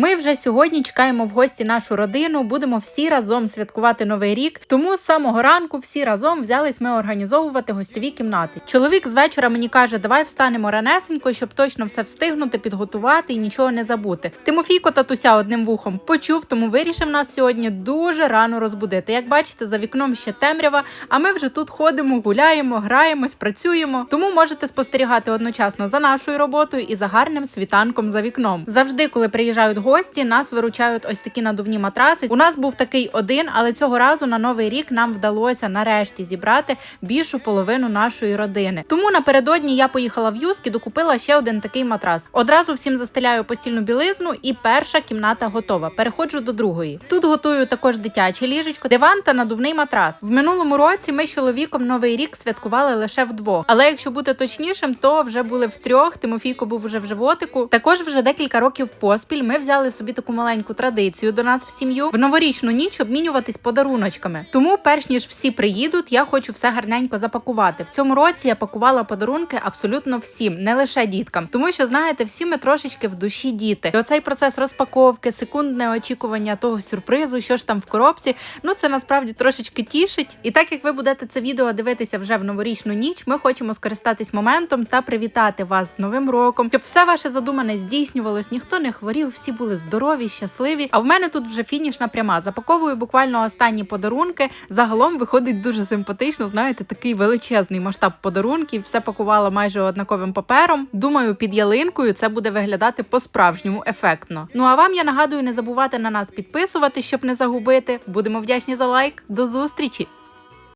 Ми вже сьогодні чекаємо в гості нашу родину. Будемо всі разом святкувати новий рік. Тому з самого ранку всі разом взялись ми організовувати гостьові кімнати. Чоловік з вечора мені каже: давай встанемо ранесенько, щоб точно все встигнути, підготувати і нічого не забути. Тимофійко татуся одним вухом почув, тому вирішив нас сьогодні дуже рано розбудити. Як бачите, за вікном ще темрява, а ми вже тут ходимо, гуляємо, граємось, працюємо. Тому можете спостерігати одночасно за нашою роботою і за гарним світанком за вікном. Завжди, коли приїжджають гості, нас виручають ось такі надувні матраси. У нас був такий один, але цього разу на новий рік нам вдалося нарешті зібрати більшу половину нашої родини. Тому напередодні я поїхала в Юск і докупила ще один такий матрас. Одразу всім застеляю постільну білизну, і перша кімната готова. Переходжу до другої. Тут готую також дитяче ліжечко, диван та надувний матрас. В минулому році ми з чоловіком новий рік святкували лише вдвох. Але якщо бути точнішим, то вже були втрьох. Тимофійко був уже в животику. Також вже декілька років поспіль ми взяли собі таку маленьку традицію до нас в сім'ю в новорічну ніч обмінюватись подаруночками. Тому, перш ніж всі приїдуть, я хочу все гарненько запакувати. В цьому році я пакувала подарунки абсолютно всім, не лише діткам, тому що знаєте, всі ми трошечки в душі діти. І оцей процес розпаковки, секундне очікування того сюрпризу, що ж там в коробці. Ну це насправді трошечки тішить. І так як ви будете це відео дивитися вже в новорічну ніч, ми хочемо скористатись моментом та привітати вас з новим роком, щоб все ваше задумане здійснювалось, ніхто не хворів, всі були здорові, щасливі. А в мене тут вже фінішна пряма. Запаковую буквально останні подарунки. Загалом виходить дуже симпатично. Знаєте, такий величезний масштаб подарунків. Все пакувала майже однаковим папером. Думаю, під ялинкою це буде виглядати по-справжньому ефектно. Ну а вам я нагадую не забувати на нас підписувати, щоб не загубити. Будемо вдячні за лайк. До зустрічі!